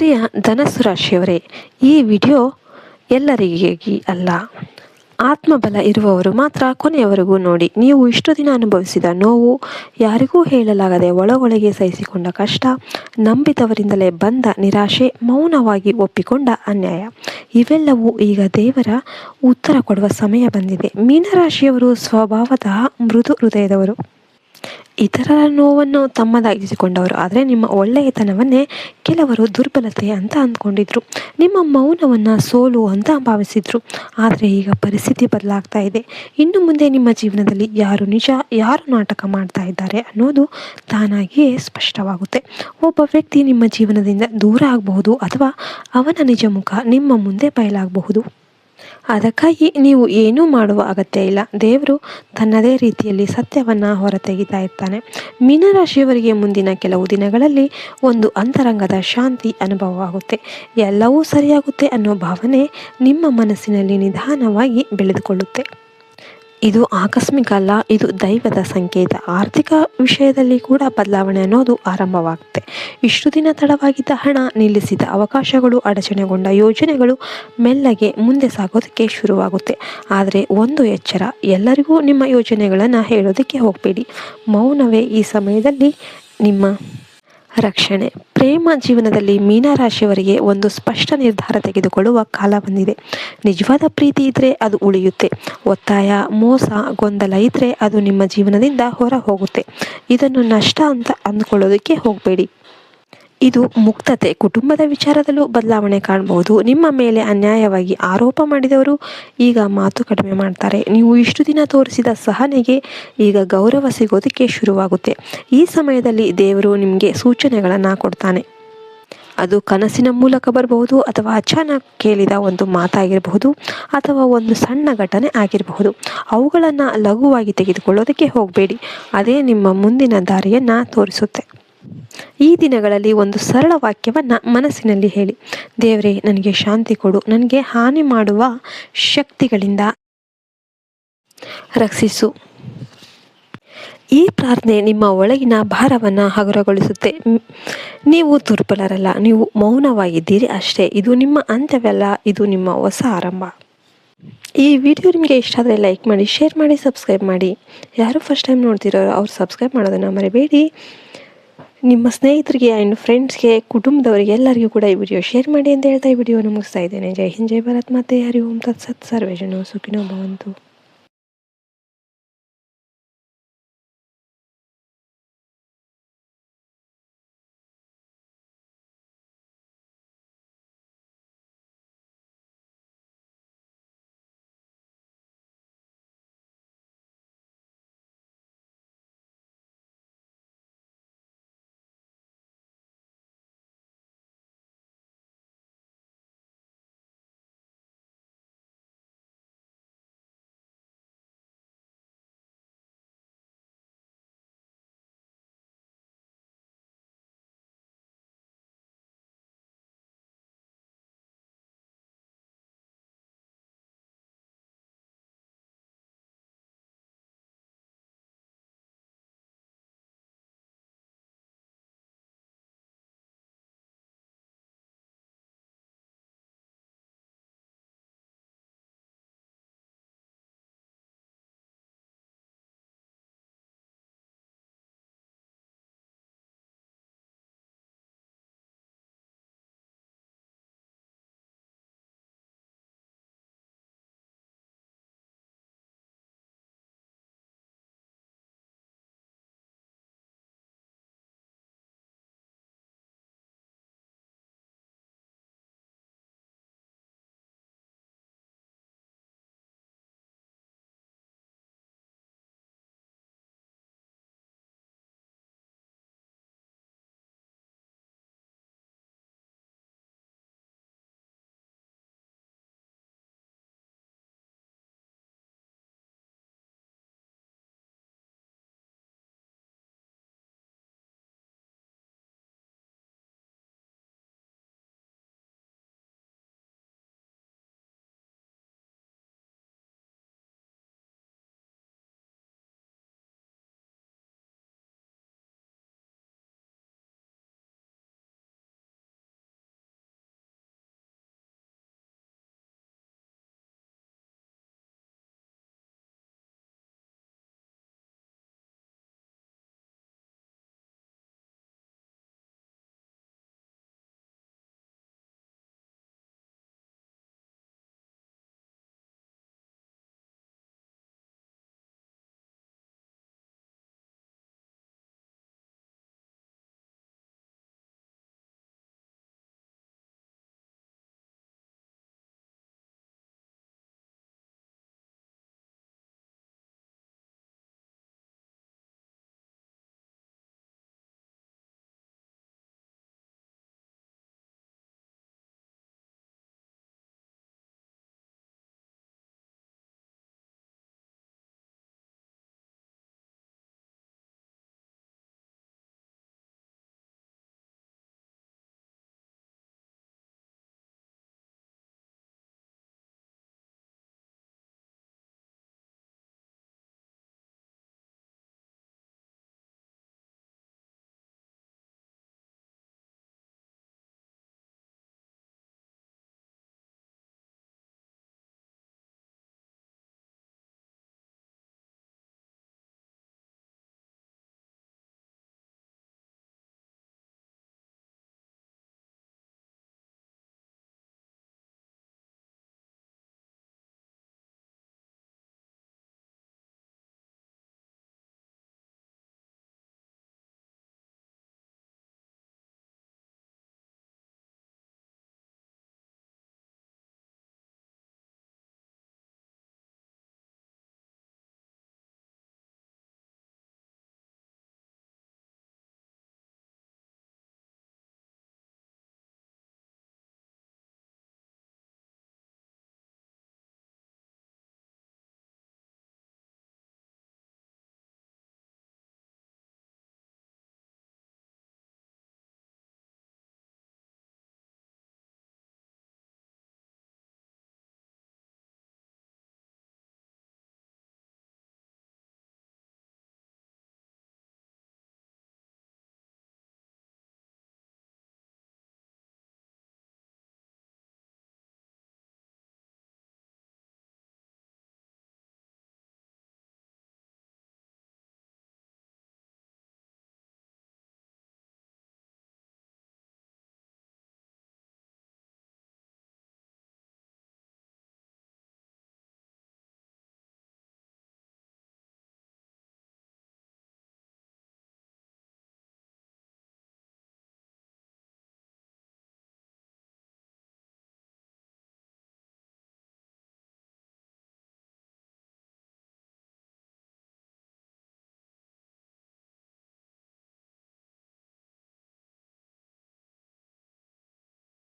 ಪ್ರಿಯ ಧನಸ್ಸು ರಾಶಿಯವರೇ, ಈ ವಿಡಿಯೋ ಎಲ್ಲರಿಗಾಗಿ ಅಲ್ಲ. ಆತ್ಮಬಲ ಇರುವವರು ಮಾತ್ರ ಕೊನೆಯವರೆಗೂ ನೋಡಿ. ನೀವು ಇಷ್ಟು ದಿನ ಅನುಭವಿಸಿದ ನೋವು ಯಾರಿಗೂ ಹೇಳಲಾಗದೆ ಒಳಗೊಳಗೆ ಸಹಿಸಿಕೊಂಡ ಕಷ್ಟ, ನಂಬಿದವರಿಂದಲೇ ಬಂದ ನಿರಾಶೆ, ಮೌನವಾಗಿ ಒಪ್ಪಿಕೊಂಡ ಅನ್ಯಾಯ. ಇವೆಲ್ಲವೂ ಈಗ ದೇವರ ಉತ್ತರ ಕೊಡುವ ಸಮಯ ಬಂದಿದೆ. ಮೀನರಾಶಿಯವರು ಸ್ವಭಾವತಃ ಮೃದು ಹೃದಯದವರು. ಇತರರ ನೋವನ್ನು ತಮ್ಮದಾಗಿಸಿಕೊಂಡವರು, ಆದರೆ ನಿಮ್ಮ ಒಳ್ಳೆಯತನವನ್ನೇ ಕೆಲವರು ದುರ್ಬಲತೆ ಅಂತ ಅಂದ್ಕೊಂಡಿದ್ರು. ನಿಮ್ಮ ಮೌನವನ್ನು ಸೋಲು ಅಂತ ಭಾವಿಸಿದ್ರು. ಆದರೆ ಈಗ ಪರಿಸ್ಥಿತಿ ಬದಲಾಗ್ತಾ ಇದೆ. ಇನ್ನು ಮುಂದೆ ನಿಮ್ಮ ಜೀವನದಲ್ಲಿ ಯಾರು ನಿಜ, ಯಾರು ನಾಟಕ ಮಾಡ್ತಾ ಇದ್ದಾರೆ ಅನ್ನೋದು ತಾನಾಗಿಯೇ ಸ್ಪಷ್ಟವಾಗುತ್ತೆ. ಒಬ್ಬ ವ್ಯಕ್ತಿ ನಿಮ್ಮ ಜೀವನದಿಂದ ದೂರ ಆಗಬಹುದು ಅಥವಾ ಅವನ ನಿಜ ಮುಖ ನಿಮ್ಮ ಮುಂದೆ ಬಯಲಾಗಬಹುದು. ಅದಕ್ಕಾಗಿ ನೀವು ಏನೂ ಮಾಡುವ ಅಗತ್ಯ ಇಲ್ಲ. ದೇವರು ತನ್ನದೇ ರೀತಿಯಲ್ಲಿ ಸತ್ಯವನ್ನು ಹೊರತೆಗಿತಾ ಇರ್ತಾನೆ ಮೀನರಾಶಿಯವರಿಗೆ ಮುಂದಿನ ಕೆಲವು ದಿನಗಳಲ್ಲಿ ಒಂದು ಅಂತರಂಗದ ಶಾಂತಿ ಅನುಭವವಾಗುತ್ತೆ. ಎಲ್ಲವೂ ಸರಿಯಾಗುತ್ತೆ ಅನ್ನೋ ಭಾವನೆ ನಿಮ್ಮ ಮನಸ್ಸಿನಲ್ಲಿ ನಿಧಾನವಾಗಿ ಬೆಳೆದುಕೊಳ್ಳುತ್ತೆ. ಇದು ಆಕಸ್ಮಿಕ ಅಲ್ಲ, ಇದು ದೈವದ ಸಂಕೇತ. ಆರ್ಥಿಕ ವಿಷಯದಲ್ಲಿ ಕೂಡ ಬದಲಾವಣೆ ಅನ್ನೋದು ಆರಂಭವಾಗುತ್ತೆ. ಇಷ್ಟು ದಿನ ತಡವಾಗಿದ್ದ ಹಣ ನಿಲ್ಲಿಸಿದ ಅವಕಾಶಗಳು ಅಡಚಣೆಗೊಂಡ ಯೋಜನೆಗಳು ಮೆಲ್ಲಗೆ ಮುಂದೆ ಸಾಗೋದಕ್ಕೆ ಶುರುವಾಗುತ್ತೆ. ಆದರೆ ಒಂದು ಎಚ್ಚರ, ಎಲ್ಲರಿಗೂ ನಿಮ್ಮ ಯೋಜನೆಗಳನ್ನು ಹೇಳೋದಕ್ಕೆ ಹೋಗಬೇಡಿ. ಮೌನವೇ ಈ ಸಮಯದಲ್ಲಿ ನಿಮ್ಮ ರಕ್ಷಣೆ. ಪ್ರೇಮ ಜೀವನದಲ್ಲಿ ಮೀನರಾಶಿಯವರಿಗೆ ಒಂದು ಸ್ಪಷ್ಟ ನಿರ್ಧಾರ ತೆಗೆದುಕೊಳ್ಳುವ ಕಾಲ ಬಂದಿದೆ. ನಿಜವಾದ ಪ್ರೀತಿ ಇದ್ದರೆ ಅದು ಉಳಿಯುತ್ತೆ. ಒತ್ತಾಯ, ಮೋಸ, ಗೊಂದಲ ಇದ್ದರೆ ಅದು ನಿಮ್ಮ ಜೀವನದಿಂದ ಹೊರ ಹೋಗುತ್ತೆ ಇದನ್ನು ನಷ್ಟ ಅಂತ ಅಂದ್ಕೊಳ್ಳೋದಕ್ಕೆ ಹೋಗಬೇಡಿ. ಇದು ಮುಕ್ತತೆ. ಕುಟುಂಬದ ವಿಚಾರದಲ್ಲೂ ಬದಲಾವಣೆ ಕಾಣಬಹುದು. ನಿಮ್ಮ ಮೇಲೆ ಅನ್ಯಾಯವಾಗಿ ಆರೋಪ ಮಾಡಿದವರು ಈಗ ಮಾತು ಕಡಿಮೆ ಮಾಡ್ತಾರೆ. ನೀವು ಇಷ್ಟು ದಿನ ತೋರಿಸಿದ ಸಹನೆಗೆ ಈಗ ಗೌರವ ಸಿಗೋದಕ್ಕೆ ಶುರುವಾಗುತ್ತೆ. ಈ ಸಮಯದಲ್ಲಿ ದೇವರು ನಿಮಗೆ ಸೂಚನೆಗಳನ್ನು ಕೊಡ್ತಾನೆ. ಅದು ಕನಸಿನ ಮೂಲಕ ಬರಬಹುದು ಅಥವಾ ಅಚಾನಕ್ ಕೇಳಿದ ಒಂದು ಮಾತಾಗಿರಬಹುದು ಅಥವಾ ಒಂದು ಸಣ್ಣ ಘಟನೆ ಆಗಿರಬಹುದು. ಅವುಗಳನ್ನು ಲಘುವಾಗಿ ತೆಗೆದುಕೊಳ್ಳೋದಕ್ಕೆ ಹೋಗಬೇಡಿ. ಅದೇ ನಿಮ್ಮ ಮುಂದಿನ ದಾರಿಯನ್ನು ತೋರಿಸುತ್ತೆ. ಈ ದಿನಗಳಲ್ಲಿ ಒಂದು ಸರಳ ವಾಕ್ಯವನ್ನು ಮನಸ್ಸಿನಲ್ಲಿ ಹೇಳಿ. ದೇವರೇ, ನನಗೆ ಶಾಂತಿ ಕೊಡು. ನನಗೆ ಹಾನಿ ಮಾಡುವ ಶಕ್ತಿಗಳಿಂದ ರಕ್ಷಿಸು. ಈ ಪ್ರಾರ್ಥನೆ ನಿಮ್ಮ ಒಳಗಿನ ಭಾರವನ್ನು ಹಗುರಗೊಳಿಸುತ್ತೆ. ನೀವು ದುರ್ಬಲರಲ್ಲ, ನೀವು ಮೌನವಾಗಿದ್ದೀರಿ ಅಷ್ಟೇ. ಇದು ನಿಮ್ಮ ಅಂತ್ಯವಲ್ಲ, ಇದು ನಿಮ್ಮ ಹೊಸ ಆರಂಭ. ಈ ವಿಡಿಯೋ ನಿಮಗೆ ಇಷ್ಟ ಆದರೆ ಲೈಕ್ ಮಾಡಿ, ಶೇರ್ ಮಾಡಿ, ಸಬ್ಸ್ಕ್ರೈಬ್ ಮಾಡಿ. ಯಾರು ಫಸ್ಟ್ ಟೈಮ್ ನೋಡ್ತಿರೋ ಅವ್ರು ಸಬ್ಸ್ಕ್ರೈಬ್ ಮಾಡೋದನ್ನು ಮರಿಬೇಡಿ. ನಿಮ್ಮ ಸ್ನೇಹಿತರಿಗೆ ಆ್ಯಂಡ್ ಫ್ರೆಂಡ್ಸ್ಗೆ ಕುಟುಂಬದವರಿಗೆ ಎಲ್ಲರಿಗೂ ಕೂಡ ಈ ವಿಡಿಯೋ ಶೇರ್ ಮಾಡಿ ಅಂತ ಹೇಳ್ತಾ ಈ ವಿಡಿಯೋನ ಮುಗಿಸ್ತಾ ಇದ್ದೇನೆ. ಜೈ ಹಿಂದ್, ಜೈ ಭಾರತ್. ಮತ್ತೆ ಹರಿ ಓಂ ತತ್ಸತ್. ಸರ್ವೇಜನೋ ಸುಖಿನೋ ಭವಂತು.